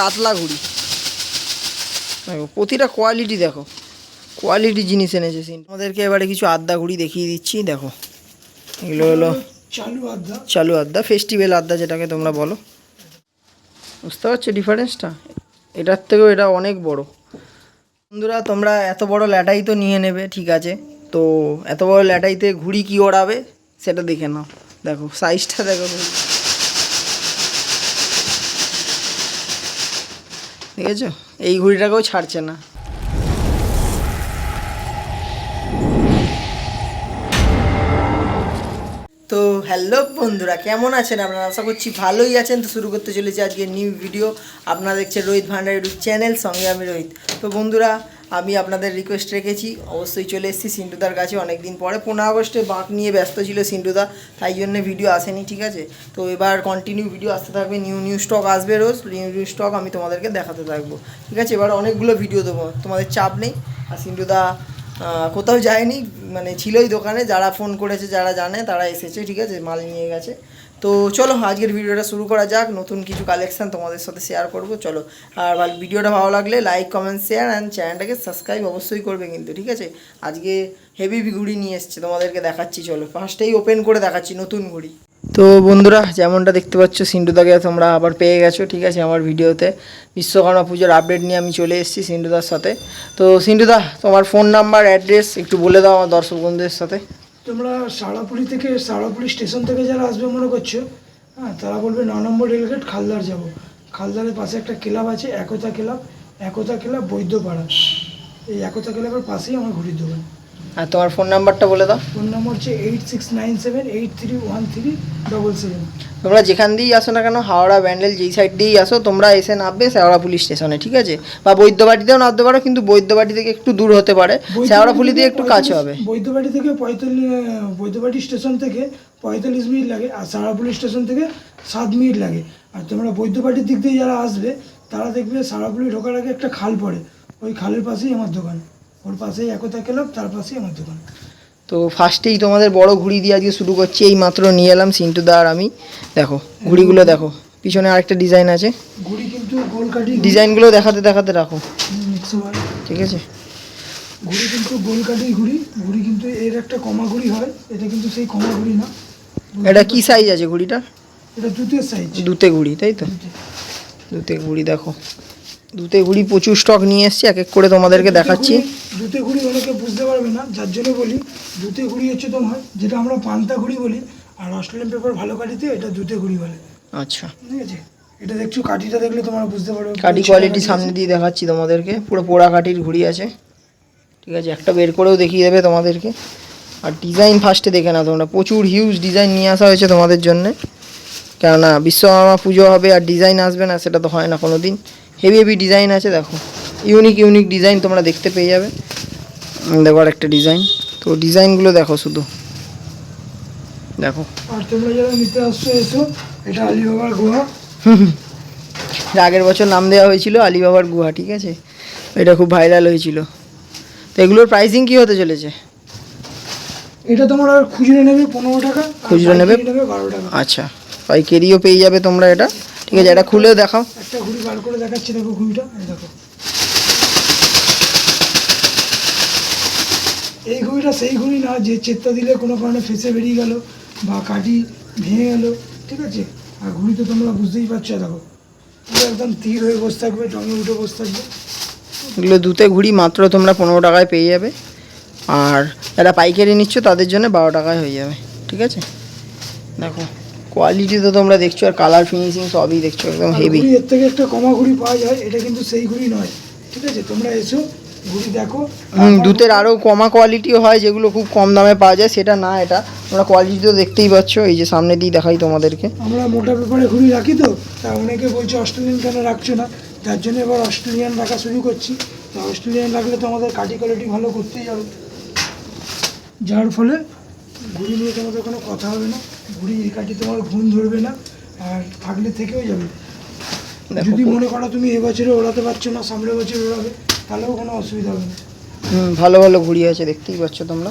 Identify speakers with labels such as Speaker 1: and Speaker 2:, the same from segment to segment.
Speaker 1: কাতলা ঘুড়ি। দেখো প্রতিটা কোয়ালিটি দেখো। কোয়ালিটি জিনিস এনেছে সিন আমাদেরকে এবারে কিছু আদ্যা ঘুড়ি দেখিয়ে দিচ্ছি দেখো। এগুলো হলো
Speaker 2: চালু আড্ডা।
Speaker 1: চালু আদ্যা ফেস্টিভ্যাল আদ্যা যেটাকে তোমরা বলো। বুঝতে পারছ ডিফারেন্সটা এটার থেকেও এটা অনেক বড়। বন্ধুরা তোমরা এত বড় ল্যাটাই তো নিয়ে নেবে ঠিক আছে? তো এত বড় ল্যাটাইতে ঘুড়ি কি ওড়াবে সেটা দেখে নাও। দেখো সাইজটা দেখো। দেখেছ এই ঘুড়িটাকেও ছাড়ছে না। তো হ্যালো বন্ধুরা, কেমন আছেন আপনারা? আশা করছি ভালোই আছেন। তো শুরু করতে চলেছি আজকে নিউ ভিডিও আপনারা দেখছেন রোহিত ভান্ডার চ্যানেল সঙ্গে আমি রোহিত। তো বন্ধুরা আমি আপনাদের রিকোয়েস্ট রেখেছি। অবশ্যই চলে এসেছি সিন্টুদার কাছে অনেক দিন পরে। পনেরো আগস্টে বাঁক নিয়ে ব্যস্ত ছিল সিন্টুদা তাই জন্য ভিডিও আসেনি, ঠিক আছে? তো এবার কন্টিনিউ ভিডিও আসতে থাকবে নিউ নিউ স্টক আসবে রোজ। নিউ নিউ স্টক আমি তোমাদেরকে দেখাতে থাকব, ঠিক আছে? এবার অনেকগুলো ভিডিও দেবো, তোমাদের চাপ নেই। আর সিন্টুদা কোথাও যায়নি মানে ছিলই দোকানে, যারা ফোন করেছে, যারা জানে, তারা এসেছে, ঠিক আছে? মাল নিয়ে গেছে। তো চলো, আজকের ভিডিওটা শুরু করা যাক। নতুন কিছু কালেকশান তোমাদের সাথে শেয়ার করব, চলো। আর ভিডিওটা ভালো লাগলে লাইক কমেন্ট শেয়ার অ্যান্ড চ্যানেলটাকে সাবস্ক্রাইব অবশ্যই করবে কিন্তু, ঠিক আছে? আজকে হেভি ঘুড়ি নিয়ে এসছে, তোমাদেরকে দেখাচ্ছি, চলো। ফার্স্টেই ওপেন করে দেখাচ্ছি, নতুন ঘুড়ি। তো বন্ধুরা, যেমনটা দেখতে পাচ্ছ সিন্টুদাকে তোমরা আবার পেয়ে গেছো, ঠিক আছে, আমার ভিডিওতে। বিশ্বকর্মা পুজোর আপডেট নিয়ে আমি চলে এসেছি সিন্টুদার সাথে। তো সিন্টুদা তোমার ফোন নাম্বার অ্যাড্রেস একটু বলে দাও আমার দর্শক বন্ধুদের সাথে।
Speaker 2: তোমরা সারাপুলি থেকে সারাপুলি স্টেশন থেকে যারা আসবে মনে করছ হ্যাঁ তারা বলবে ন নম্বর রেলগেট খালদার যাব। খালদারের পাশে একটা ক্লাব আছে একতা ক্লাব। একতা ক্লাব বৈদ্যপাড়া। এই একতা ক্লাবের পাশেই আমার ঘুরির দোকান।
Speaker 1: আর তোমার ফোন নাম্বারটা বলে দাও।
Speaker 2: ফোন নম্বর হচ্ছে eight six nine seven eight three one three double seven
Speaker 1: তোমরা যেখান দিয়েই আসো না কেন হাওড়া ব্যান্ডেল যেই সাইড দিয়েই আসো তোমরা এসে নামবে শেওড়া পুলিশ স্টেশনে ঠিক আছে? বা বৈদ্যবাটিতেও নামতে পারো কিন্তু বৈদ্যবাটি থেকে একটু দূর হতে পারে। শেওড়া পুলি দিয়ে একটু কাছে হবে।
Speaker 2: বৈদ্যবাটি থেকে পঁয়তাল্লিশ বৈদ্যবাটি স্টেশন থেকে পঁয়তাল্লিশ মিনিট লাগে আর সারাপুলি স্টেশন থেকে সাত মিনিট লাগে। আর তোমরা বৈদ্যবাটির দিক দিয়ে যারা আসবে তারা দেখবে সারাপুলি ঢোকার আগে একটা খাল পড়ে। ওই খালের পাশেই আমার দোকান। ওর পাশেই একতা ক্লাব তার পাশেই আমার দোকান।
Speaker 1: তো ফার্স্টেই তোমাদের বড় ঘুড়ি দিয়ে আজকে শুরু করছি এই মাত্র নিয়ে এলাম সিন্টুদা আর আমি। দেখো ঘুড়িগুলো দেখো পিছনে আরেকটা ডিজাইন আছে।
Speaker 2: ঘুড়ি কিন্তু গোল কাটি
Speaker 1: ডিজাইনগুলো দেখাতে দেখাতে রাখো। ঠিক আছে?
Speaker 2: ঘুড়ি কিন্তু গোল কাটি ঘুড়ি ঘুড়ি কিন্তু এর একটা কমা ঘুড়ি হয় এটা কিন্তু সেই কমা ঘুড়ি না।
Speaker 1: এটা কি সাইজ আছে ঘুড়িটা
Speaker 2: এটা দুতের সাইজ
Speaker 1: দুতে ঘুড়ি তাই তো? দুতে ঘুড়ি দেখো। দুতে ঘুড়ি প্রচুর স্টক নিয়ে এসছি এক এক করে তোমাদেরকে দেখাচ্ছি।
Speaker 2: দুতে ঘুড়ি অনেকে বুঝতে পারবে না যার জন্য বলি দুতে ঘুড়ি হচ্ছে তোমার যেটা আমরা পান্তা ঘুড়ি বলি আর অস্ট্রেলিয়ান পেপার ভালো কাঠিতে এটা দুতে ঘুড়ি বলে।
Speaker 1: আচ্ছা।
Speaker 2: ঠিক আছে? এটা দেখছ কাঠিটা দেখলে তোমরা বুঝতে পারবে।
Speaker 1: কাঠি কোয়ালিটি সামনে দিয়ে দেখাচ্ছি তোমাদেরকে পুরো পোড়া কাঠির ঘুড়ি আছে। ঠিক আছে একটা বের করেও দেখিয়ে দেবে তোমাদেরকে। আর ডিজাইন ফার্স্টে দেখে না তোমরা প্রচুর হিউজ ডিজাইন নিয়ে আসা হয়েছে তোমাদের জন্যে। কেননা বিশ্বকর্মা পুজো হবে আর ডিজাইন আসবে না সেটা তো হয় না কোনো দিন হেভি হেভি ডিজাইন আছে দেখো। ইউনিক ইউনিক ডিজাইন তোমরা দেখতে পেয়ে যাবে। দেখো আর একটা ডিজাইন তো ডিজাইনগুলো দেখো শুধু। দেখো।
Speaker 2: আর তোমরা যারা নিতে আসছো এসো। এটা আলিবাবার গুহা।
Speaker 1: আগের বছর নাম দেওয়া হয়েছিল আলিবাবার গুহা ঠিক আছে? এটা খুব ভাইরাল হয়েছিল। তো এগুলোর প্রাইসিং কি হতে চলেছে?
Speaker 2: এটা তোমার আর খুচরো নেবে পনেরো টাকা
Speaker 1: খুচরো নেবে
Speaker 2: বারো টাকা।
Speaker 1: আচ্ছা। পাইকারিও পেয়ে যাবে তোমরা এটা। ঠিক আছে এটা খুলেও দেখাও।
Speaker 2: একটা ঘুড়ি বার করে দেখাচ্ছি দেখো ঘুড়িটা দেখো। এই ঘুড়িটা সেই ঘুড়ি না যে চেত্তা দিলে কোনো কারণে ফেসে বেরিয়ে গেল বা কাটি ভেঙে গেল ঠিক আছে? আর ঘুড়ি তো তোমরা বুঝতেই পারছ দেখো। পুরো একদম তীর হয়ে বসে থাকবে টঙে উঠে বসে থাকবে।
Speaker 1: এগুলো দুতে ঘুড়ি মাত্র তোমরা পনেরো টাকায় পেয়ে যাবে। আর যারা পাইকারি নিচ্ছ তাদের জন্য বারো টাকায় হয়ে যাবে ঠিক আছে? দেখো। কোয়ালিটি তো তোমরা দেখছ আর কালার ফিনিশিং সবই দেখছ একদম হেভি
Speaker 2: এর থেকে একটা কমা ঘুড়ি পাওয়া যায় এটা কিন্তু সেই ঘুড়ি নয় ঠিক আছে? তোমরা এসো ঘুড়ি দেখো।
Speaker 1: হুম দুতের আরও কমা কোয়ালিটিও হয় যেগুলো খুব কম দামে পাওয়া যায় সেটা না এটা তোমরা কোয়ালিটি তো দেখতেই পাচ্ছ এই যে সামনে দিয়ে দেখাই তোমাদেরকে।
Speaker 2: আমরা মোটা পেপারে ঘুড়ি রাখি তো তা অনেকে বলছে অস্ট্রেলিয়ান কেন রাখছো না? যার জন্য এবার অস্ট্রেলিয়ান রাখা শুরু করছি। তা অস্ট্রেলিয়ান রাখলে তো আমাদের কাঠি কোয়ালিটি ভালো করতেই হবে। যার ফলে ঘুড়ি নিয়ে তোমাদের কোনো কথা হবে না। ঘুড়ি এই কাঠি তোমার ঘুম ধরবে না আর থাকলে থেকেও যাবে।
Speaker 1: দেখো
Speaker 2: যদি মনে করো তুমি এবছরে ওড়াতে পারছ না সামনের বছর ওড়াবে তাহলেও কোনো অসুবিধা হবে না।
Speaker 1: হুম ভালো ভালো ঘুড়ি আছে দেখতেই পাচ্ছ তোমরা।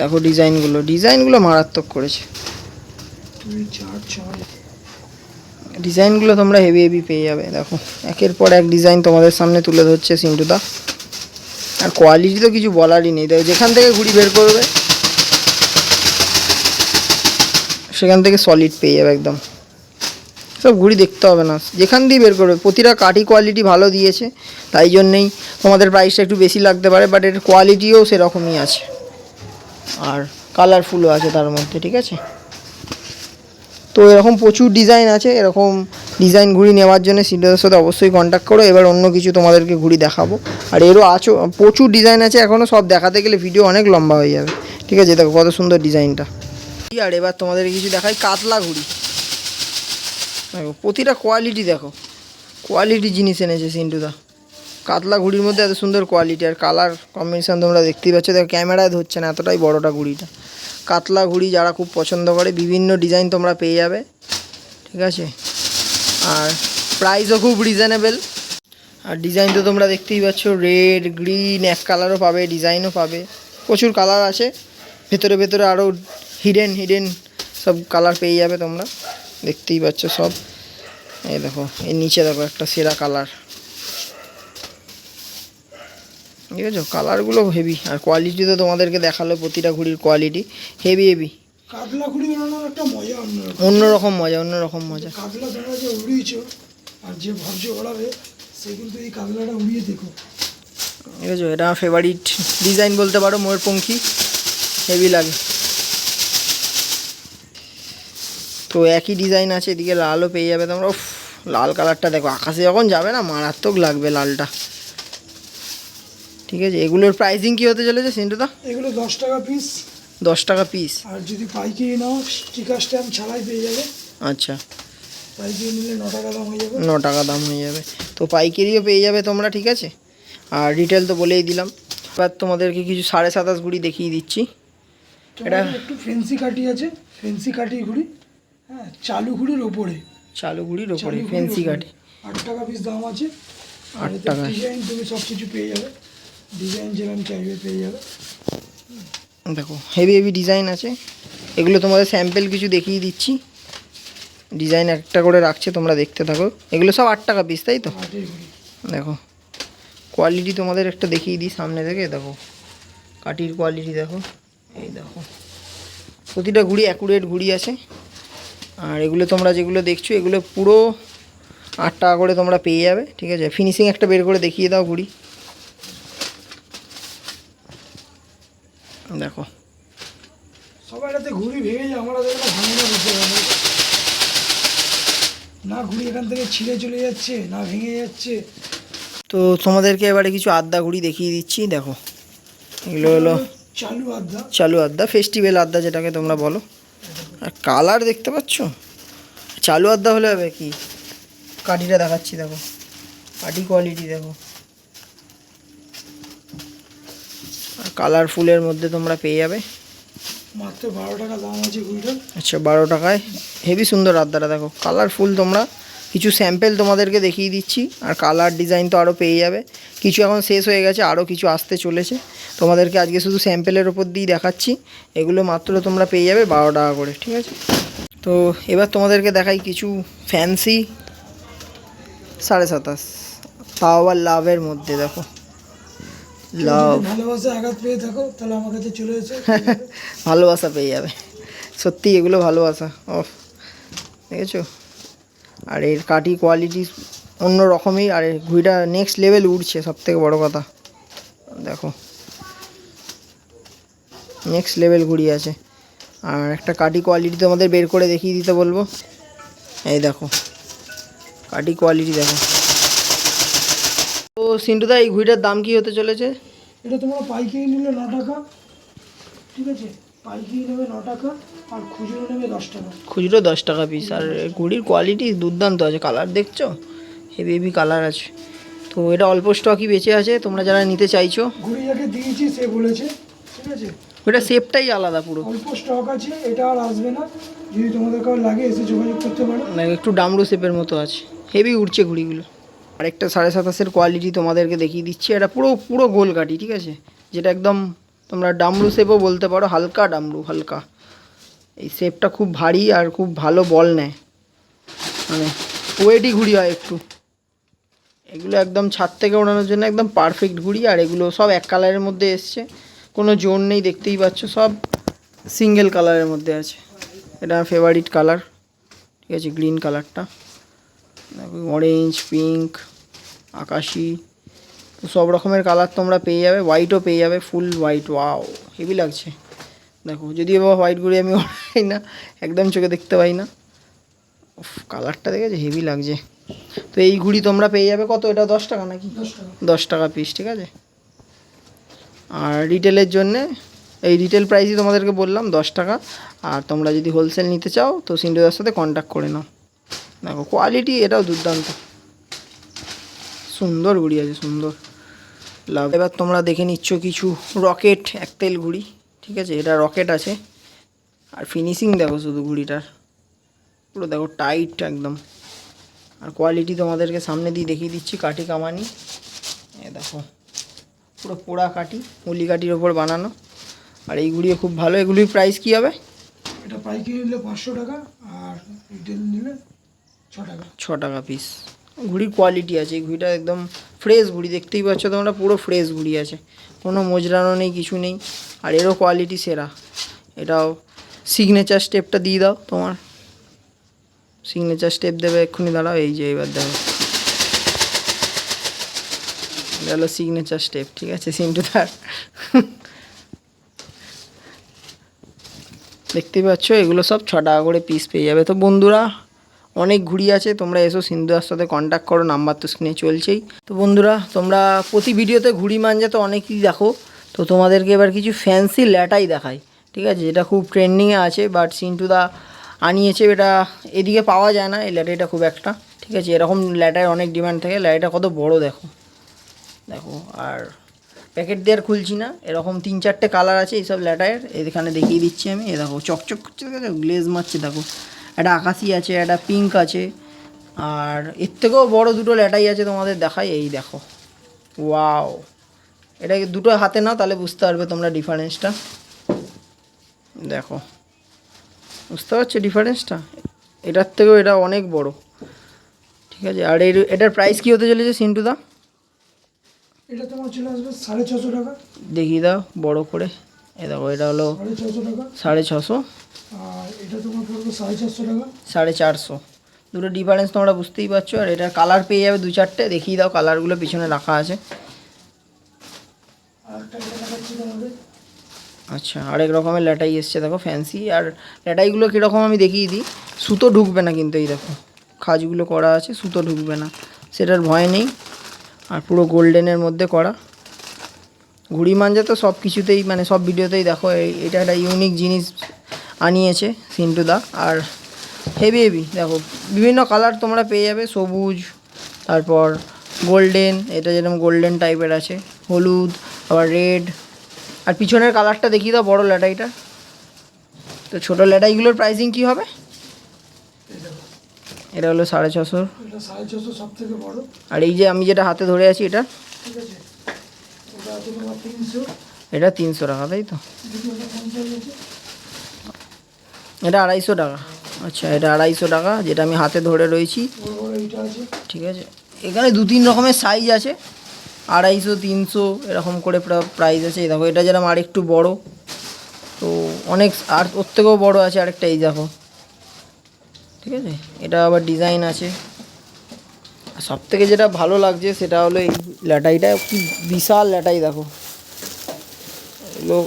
Speaker 1: দেখো ডিজাইনগুলো ডিজাইনগুলো মারাত্মক করেছে। ডিজাইনগুলো তোমরা হেভি হেভি পেয়ে যাবে দেখো। একের পর এক ডিজাইন তোমাদের সামনে তুলে ধরছে সিন্টুদা। আর কোয়ালিটি তো কিছু বলারই নেই। দেখো যেখান থেকে ঘুড়ি বের করবে সেখান থেকে সলিড পেয়ে যাবে একদম। সব ঘুড়ি দেখতে হবে না। যেখান দিয়ে বের করবে। প্রতিটা কাঠি কোয়ালিটি ভালো দিয়েছে, তাই জন্যেই তোমাদের প্রাইসটা একটু বেশি লাগতে পারে বাট এর কোয়ালিটিও সেরকমই আছে। আর কালারফুলও আছে তার মধ্যে, ঠিক আছে? তো এরকম প্রচুর ডিজাইন আছে, এরকম ডিজাইন ঘুড়ি নেওয়ার জন্য সিলের সাথে অবশ্যই কন্ট্যাক্ট করো। এবার অন্য কিছু তোমাদেরকে ঘুড়ি দেখাবো। আর এরও আছো, প্রচুর ডিজাইন আছে এখনও সব দেখাতে গেলে ভিডিও অনেক লম্বা হয়ে যাবে। ঠিক আছে, দেখো কত সুন্দর ডিজাইনটা আর এবার তোমাদের কিছু দেখাই, কাতলা ঘুড়ি। দেখো, প্রতিটা কোয়ালিটি দেখো। কোয়ালিটি জিনিস এনেছে সিন্টুদা। কাতলা ঘুড়ির মধ্যে এত সুন্দর কোয়ালিটি আর কালার কম্বিনেশান তোমরা দেখতেই পাচ্ছ। দেখো ক্যামেরায় ধরছে না, এতটাই বড়টা ঘুড়িটা। কাতলা ঘুড়ি যারা খুব পছন্দ করে, বিভিন্ন ডিজাইন তোমরা পেয়ে যাবে। ঠিক আছে? আর প্রাইসও খুব রিজনেবল আর ডিজাইন তো তোমরা দেখতেই পাচ্ছ রেড গ্রিন এক কালারও পাবে ডিজাইনও পাবে। প্রচুর কালার আছে। ভেতরে ভেতরে আরও হিডেন হিডেন সব কালার পেয়ে যাবে তোমরা। দেখতেই পাচ্ছ সব। এই দেখো এর নিচে দেখো একটা সেরা কালার ঠিক আছে কালারগুলো হেভি আর কোয়ালিটি তো তোমাদেরকে দেখাল প্রতিটা ঘুড়ির কোয়ালিটি হেভি হেভি
Speaker 2: কাতলা ঘুড়ি বানানোর একটা মজা অন্যরকম।
Speaker 1: মজা অন্যরকম মজা।
Speaker 2: কাতলা তোমরা যে উড়িয়েছো আর যে ভাবছ ওড়াবে সে কিন্তু এই কাতলাটা উড়িয়ে দেখো।
Speaker 1: ঠিক আছে এটা ফেভারিট ডিজাইন বলতে পারো ময়ূরপঙ্খী হেভি লাগে। তো একই ডিজাইন আছে এদিকে লালও পেয়ে যাবে তোমরা। উফ, লাল কালারটা দেখো আকাশে যখন যাবে না মারাত্মক লাগবে লালটা। ঠিক আছে এগুলোর প্রাইসিং কি হতে চলেছে সিন্টুদা
Speaker 2: এগুলো দশ টাকা পিস
Speaker 1: দশ টাকা পিস
Speaker 2: আর যদি পাইকারি নাও স্টিকার স্ট্যাম্প ছাড়াই পেয়ে যাবে।
Speaker 1: আচ্ছা।
Speaker 2: পাইকারি নিলে ন টাকা দাম হয়ে যাবে।
Speaker 1: ন টাকা দাম হয়ে যাবে। তো পাইকারিও পেয়ে যাবে তোমরা ঠিক আছে? আর রিটেল তো বলেই দিলাম। এবার তোমাদেরকে কিছু সাড়ে সাতাশ গুড়ি দেখিয়ে দিচ্ছি।
Speaker 2: এটা একটু ফেন্সি কাঠি আছে ফেন্সি কাঠি ঘুড়ি। হ্যাঁ চালু ঘুড়ির ওপরে
Speaker 1: চালু গুড়ির ওপরে। ফেন্সি। কাঠে
Speaker 2: আট টাকা পিস দাম আছে।
Speaker 1: আট টাকায়।
Speaker 2: ডিজাইন তুমি সব কিছু পেয়ে যাবে। ডিজাইন যেরকম চাইবে পেয়ে যাবে।
Speaker 1: দেখো হেভি হেভি ডিজাইন আছে। এগুলো তোমাদের স্যাম্পেল কিছু দেখিয়ে দিচ্ছি। ডিজাইন একটা করে রাখছে তোমরা দেখতে থাকো। এগুলো সব আট টাকা পিস তাই তো? দেখো কোয়ালিটি তোমাদের একটা দেখিয়ে দিই সামনে থেকে দেখো। কাঠির কোয়ালিটি দেখো। এই দেখো প্রতিটা ঘুড়ি অ্যাকুরেট ঘুড়ি আছে। আর এগুলো তোমরা যেগুলো দেখছ এগুলো পুরো আট টাকা করে তোমরা পেয়ে যাবে ঠিক আছে? ফিনিশিং একটা বের করে দেখিয়ে দাও ঘুড়ি। দেখো।
Speaker 2: সবাই ঘুড়ি ভেঙে যায় আমরা দেখলে ভাঙে না বুঝতে পারি না। ঘুড়ি এখান থেকে ছিঁড়ে চলে যাচ্ছে না ভেঙে যাচ্ছে।
Speaker 1: তো তোমাদেরকে এবারে কিছু আদ্যা ঘুড়ি দেখিয়ে দিচ্ছি দেখো। এগুলো হলো
Speaker 2: চালু আড্ডা।
Speaker 1: চালু আদ্যা ফেস্টিভ্যাল আদ্যা যেটাকে তোমরা বলো। আর কালার দেখতে পাচ্ছ? চালু আদা হলে হবে কি? কাঠিটা দেখাচ্ছি দেখো। কাঠি কোয়ালিটি দেখো। আর কালারফুলের মধ্যে তোমরা পেয়ে যাবে।
Speaker 2: মাত্র বারো টাকা দাম আছে
Speaker 1: আচ্ছা বারো টাকায়। হেভি সুন্দর আদ্যাটা দেখো। কালারফুল তোমরা কিছু স্যাম্পেল তোমাদেরকে দেখিয়ে দিচ্ছি আর কালার ডিজাইন তো আরও পেয়ে যাবে। কিছু এখন শেষ হয়ে গেছে আরও কিছু আসতে চলেছে। তোমাদেরকে আজকে শুধু স্যাম্পেলের ওপর দিয়েই দেখাচ্ছি। এগুলো মাত্র তোমরা পেয়ে যাবে বারো টাকা করে ঠিক আছে? তো এবার তোমাদেরকে দেখাই কিছু ফ্যান্সি সাড়ে সাতাশ। তাও আবার লাভের মধ্যে দেখো। লাভ
Speaker 2: ভালোবাসা আঘাত পেয়ে থাকো তাহলে আমার কাছে চলে এসো।
Speaker 1: ভালোবাসা পেয়ে যাবে। সত্যি এগুলো ভালোবাসা ও দেখেছ? আর এর কাঠি কোয়ালিটি অন্য রকমই আর এর ঘুড়িটা নেক্সট লেভেল উঠছে সব থেকে বড়ো কথা। দেখো। নেক্সট লেভেল ঘুড়ি আছে। আর একটা কাঠি কোয়ালিটি তোমাদের বের করে দেখিয়ে দিতে বলব। এই দেখো। কাঠি কোয়ালিটি দেখো। তো সিন্টুদা, এই ঘুড়িটার দাম কি হতে চলেছে?
Speaker 2: এটা তোমরা পাইকারি নিলে ন টাকা। ঠিক আছে? পাইকারি নেবে ন টাকা আর খুচরো নেবে দশ টাকা।
Speaker 1: খুচরো দশ টাকা পিস আর ঘুড়ির কোয়ালিটি দুর্দান্ত আছে। কালার দেখছ? হেভি হেভি কালার আছে। তো এটা অল্প স্টকই বেঁচে আছে তোমরা যারা নিতে চাইছো।
Speaker 2: ঘুড়ি যাকে দিয়েছি সে বলেছে ঠিক আছে?
Speaker 1: ওটা শেপটাই আলাদা পুরো।
Speaker 2: অল্প স্টক আছে এটা আর আসবে না। যদি তোমাদের কারও লাগে এসে যোগাযোগ করতে পারো।
Speaker 1: মানে একটু ডামরু শেপের মতো আছে। হেভি উঠছে ঘুড়িগুলো আরেকটা সাড়ে সাতাশের কোয়ালিটি তোমাদেরকে দেখিয়ে দিচ্ছি। এটা পুরো পুরো গোল কাঠি ঠিক আছে? যেটা একদম তোমরা ডামরু শেপও বলতে পারো, হালকা ডামরু, হালকা। এই শেপটা খুব ভারী আর খুব ভালো বল নেয়। মানে ওয়েটই ঘুড়ি হয় একটু। এগুলো একদম ছাদ থেকে ওড়ানোর জন্য একদম পারফেক্ট ঘুড়ি, আর এগুলো সব এক কালারের মধ্যে এসছে। কোনো জোর নেই, দেখতেই পাচ্ছ, সব সিঙ্গেল কালারের মধ্যে আছে। এটা ফেভারিট কালার ঠিক আছে গ্রিন কালারটা অরেঞ্জ পিঙ্ক আকাশি। তো সব রকমের কালার তোমরা পেয়ে যাবে হোয়াইটও পেয়ে যাবে ফুল হোয়াইট ওয়াও হেভি লাগছে। দেখো যদিও বা হোয়াইট ঘুড়ি আমি ওড়াই না একদম চোখে দেখতে পাই না। কালারটা দেখেছে? হেভি লাগছে। তো এই ঘুড়ি তোমরা পেয়ে যাবে কত? এটা দশ টাকা নাকি?
Speaker 2: দশ টাকা।
Speaker 1: দশ টাকা পিস ঠিক আছে? আর রিটেলের জন্যে এই রিটেল প্রাইসই তোমাদেরকে বললাম দশ টাকা। আর তোমরা যদি হোলসেল নিতে চাও তো সিন্ডুদার সাথে কন্ট্যাক্ট করে নাও। দেখো কোয়ালিটি এটাও দুর্দান্ত। সুন্দর ঘুড়ি আছে সুন্দর। লাভ। এবার তোমরা দেখে নিচ্ছ কিছু রকেট এক তেল ঘুড়ি ঠিক আছে? এটা রকেট আছে। আর ফিনিশিং দেখো শুধু ঘুড়িটার। পুরো দেখো টাইট একদম। আর কোয়ালিটি তোমাদেরকে সামনে দিয়ে দেখিয়ে দিচ্ছি কাঠি কামানি। এ দেখো পুরো পোড়া কাঠি মুলি কাঠির ওপর বানানো। আর এইগুলিও খুব ভালো। এগুলির প্রাইস কী হবে?
Speaker 2: এটা পাইকারি নিলে পাঁচশো টাকা আর রিটেল নিলে ছ টাকা।
Speaker 1: ছ টাকা পিস ঘুড়ির কোয়ালিটি আছে, এই ঘুড়িটা একদম ফ্রেশ ঘুড়ি দেখতেই পাচ্ছ তোমরা পুরো ফ্রেশ ঘুড়ি আছে। কোনো মোজরানো নেই, কিছু নেই। আর এরও কোয়ালিটি সেরা। এটাও সিগনেচার স্টেপটা দিয়ে দাও তোমার। সিগনেচার স্টেপ দেবে এক্ষুনি, দাঁড়াও, এই যে এবার দেখো এটা সিগনেচার স্টেপ ঠিক আছে সিন্টু তার দেখতেই পাচ্ছ, এগুলো সব ছ টাকা করে পিস পেয়ে যাবে। তো বন্ধুরা অনেক ঘুড়ি আছে, তোমরা এসো সিন্ধুদার সাথে কন্ট্যাক্ট করো নাম্বার তো স্ক্রিনে চলছেই। তো বন্ধুরা, তোমরা প্রতি ভিডিওতে ঘুড়ি মাঞ্জা তো অনেকেই দেখো, তো তোমাদেরকে এবার কিছু ফ্যান্সি ল্যাটাই দেখাই, ঠিক আছে? যেটা খুব ট্রেন্ডিংয়ে আছে বাট সিন্টুদা আনিয়েছে, এটা এদিকে পাওয়া যায় না, এই ল্যাটাইটা খুব একটা, ঠিক আছে? এরকম ল্যাটার অনেক ডিমান্ড থাকে, ল্যাটাইটা কত বড় দেখো। দেখো, আর প্যাকেট দিয়ে আর খুলছি না, এরকম তিন চারটে কালার আছে এইসব ল্যাটায়ের এখানে দেখিয়ে দিচ্ছি আমি, এ দেখো, চকচক করছে, দেখো গ্লেজ মারছে, দেখো। একটা আকাশি আছে একটা পিঙ্ক আছে। আর এর থেকেও বড় দুটো ল্যাটাই আছে তোমাদের দেখাই এই দেখো। ওয়াও এটা দুটো হাতে না? তাহলে বুঝতে পারবে তোমরা ডিফারেন্সটা দেখো। বুঝতে পারছ ডিফারেন্সটা এটার থেকেও এটা অনেক বড়। ঠিক আছে? আর এর এটার প্রাইস কী হতে চলেছে সিন্টুদা?
Speaker 2: এটা তোমার চলে আসবে সাড়ে ছশো টাকা।
Speaker 1: দেখিয়ে দাও বড় করে। এ দেখো এটা হলো
Speaker 2: সাড়ে ছশো টাকা।
Speaker 1: সাড়ে ছশো।
Speaker 2: আর এটা তোমার পড়বে সাড়ে চারশো টাকা।
Speaker 1: সাড়ে চারশো। দুটো ডিফারেন্স তোমরা বুঝতেই পারছ। আর এটার কালার পেয়ে যাবে দু চারটে। দেখিয়ে দাও কালারগুলো পিছনে রাখা আছে। আচ্ছা আরেক রকমের ল্যাটাই এসছে দেখো ফ্যান্সি আর ল্যাটাইগুলো কীরকম আমি দেখিয়ে দিই। সুতো ঢুকবে না কিন্তু এই দেখো। খাজগুলো করা আছে সুতো ঢুকবে না। সেটার ভয় নেই। আর পুরো গোল্ডেনের মধ্যে করা। ঘুড়ি মাঞ্জা তো সব কিছুতেই মানে সব ভিডিওতেই দেখো এই- এটা একটা ইউনিক জিনিস। আনিয়েছে সিন্টুদা আর হেভি হেভি দেখো বিভিন্ন কালার তোমরা পেয়ে যাবে সবুজ তারপর গোল্ডেন এটা যেরকম গোল্ডেন টাইপের আছে হলুদ আবার রেড আর পিছনের কালারটা দেখিয়ে দাও বড়ো ল্যাটাইটা তো ছোটো ল্যাটাইগুলোর প্রাইসিং কী হবে? এটা হলো সাড়ে ছশো। আর এই যে আমি যেটা হাতে ধরে আছি এটা?
Speaker 2: এটা তিনশো
Speaker 1: টাকা তাই তো? এটা আড়াইশো টাকা। আচ্ছা এটা আড়াইশো টাকা, যেটা আমি হাতে ধরে রয়েছি। ঠিক আছে? এখানে দু তিন রকমের সাইজ আছে। আড়াইশো, তিনশো, এরকম করে প্রাইস আছে। এই দেখো, এটা যেরকম আর একটু বড়। তো অনেক, আর ওর থেকেও বড়ো আছে আরেকটা, এই দেখো। ঠিক আছে? এটা আবার ডিজাইন আছে। সব থেকে যেটা ভালো লাগছে, সেটা হলো এই ল্যাটাইটা। কি বিশাল ল্যাটাই, দেখো। এগুলো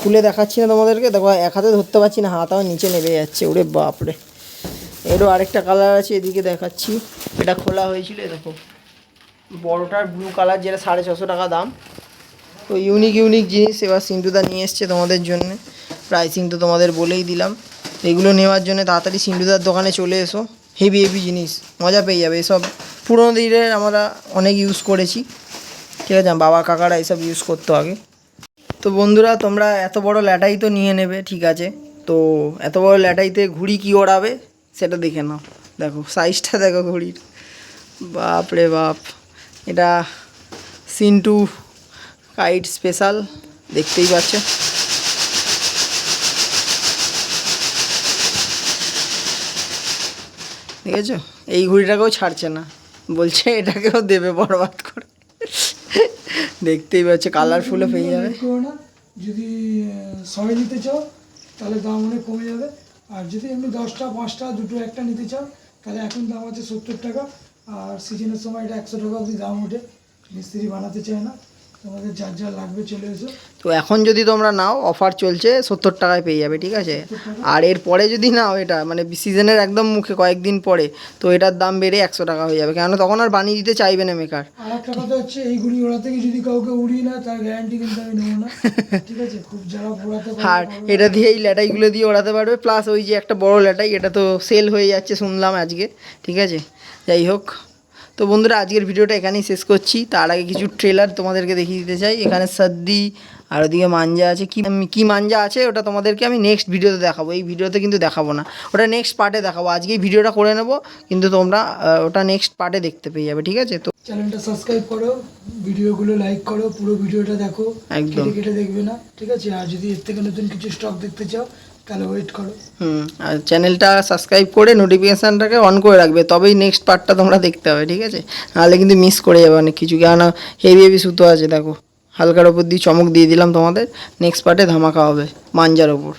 Speaker 1: খুলে দেখাচ্ছি না তোমাদেরকে। দেখো, এক হাতে ধরতে পারছি না হাত আমার নিচে নেমে যাচ্ছে। ওরে বাপরে। এরও আরেকটা কালার আছে, এদিকে দেখাচ্ছি। এটা খোলা হয়েছিল দেখো। বড়টার ব্লু কালার যেটা সাড়ে ছশো টাকা দাম। তো ইউনিক ইউনিক জিনিস এবার সিন্ধুদা নিয়ে এসছে তোমাদের জন্য। প্রাইসিং তো তোমাদের বলেই দিলাম। এগুলো নেওয়ার জন্য তাড়াতাড়ি সিন্ধুদার দোকানে চলে এসো। হেভি হেভি জিনিস, মজা পেয়ে যাবে। এসব পুরোনো দিনের আমরা অনেক ইউজ করেছি। ঠিক আছে, বাবা, কাকারা এসব ইউজ করতো আগে। তো বন্ধুরা, তোমরা এত বড় ল্যাটাই তো নিয়ে নেবে, ঠিক আছে? তো এত বড় ল্যাটাইতে ঘুড়ি কি ওড়াবে, সেটা দেখে নাও। দেখো সাইজটা দেখো ঘুড়ির। বাপ রে বাপ। এটা সিন্টু কাইট স্পেশাল, দেখতেই পাচ্ছ। দেখেছ? এই ঘুড়িটাকেও ছাড়ছে না। বলছে, এটাকেও দেবে বরবাদ করে। দেখতেই পাচ্ছ কালারফুলও পেয়ে যাবে।
Speaker 2: যদি সবাই নিতে চাও তাহলে দাম অনেক কমে যাবে। আর যদি এমনি দশটা পাঁচটা দুটো একটা নিতে চাও তাহলে এখন দাম আছে সত্তর টাকা আর সিজনের সময় এটা একশো টাকা অবধি দাম ওঠে। মিস্ত্রি বানাতে চায় না। তোমাদের যার যা লাগবে চলে এসো।
Speaker 1: তো এখন যদি তোমরা নাও অফার চলছে সত্তর টাকায় পেয়ে যাবে ঠিক আছে? আর এর পরে যদি নাও এটা মানে সিজনের একদম মুখে কয়েকদিন পরে তো এটার দাম বেড়ে একশো টাকা হয়ে যাবে। কেন তখন আর বানিয়ে দিতে চাইবে না মেকার
Speaker 2: আর একটা কথা হচ্ছে এই ঘুড়ি ওড়া থেকে যদি কাউকে উড়িয়ে না তার গ্যারান্টি কিন্তু আমি নেব না। ঠিক আছে? খুব যারা ঘোরাতে
Speaker 1: আর এটা দিয়ে এই ল্যাটাইগুলো দিয়ে ওড়াতে পারবে প্লাস ওই যে একটা বড় ল্যাটাই এটা তো সেল হয়ে যাচ্ছে শুনলাম আজকে ঠিক আছে? যাই হোক। তো বন্ধুরা আজকের ভিডিওটা এখানেই শেষ করছি। তার আগে কিছু ট্রেলার তোমাদেরকে দেখিয়ে দিতে চাই। এখানে সর্দি আর ওদিকে মাঞ্জা আছে। কি কি মাঞ্জা আছে ওটা তোমাদেরকে আমি নেক্সট ভিডিওতে দেখাবো। এই ভিডিওতে কিন্তু দেখাবো না। ওটা নেক্সট পার্টে দেখাবো। আজকেই ভিডিওটা করে নেব কিন্তু তোমরা ওটা নেক্সট পার্টে দেখতে পেয়ে যাবে ঠিক আছে? তো
Speaker 2: চ্যানেলটা সাবস্ক্রাইব করো ভিডিওগুলো লাইক করো পুরো ভিডিওটা দেখো।
Speaker 1: একদম।
Speaker 2: কেটে দেখবে না ঠিক আছে? আর যদি এর থেকে নতুন কিছু স্টক দেখতে চাও তাহলে ওয়েট করো।
Speaker 1: হুম, আর চ্যানেলটা সাবস্ক্রাইব করে নোটিফিকেশানটাকে অন করে রাখবে, তবেই নেক্সট পার্টটা তোমরা দেখতে হবে ঠিক আছে? নাহলে কিন্তু মিস করে যাবে অনেক কিছু, কেননা হেভি হেভি সুতো আছে, দেখো। হালকার ওপর দিয়ে চমক দিয়ে দিলাম তোমাদের নেক্সট পার্টে ধামাকা হবে, মাঞ্জার ওপর।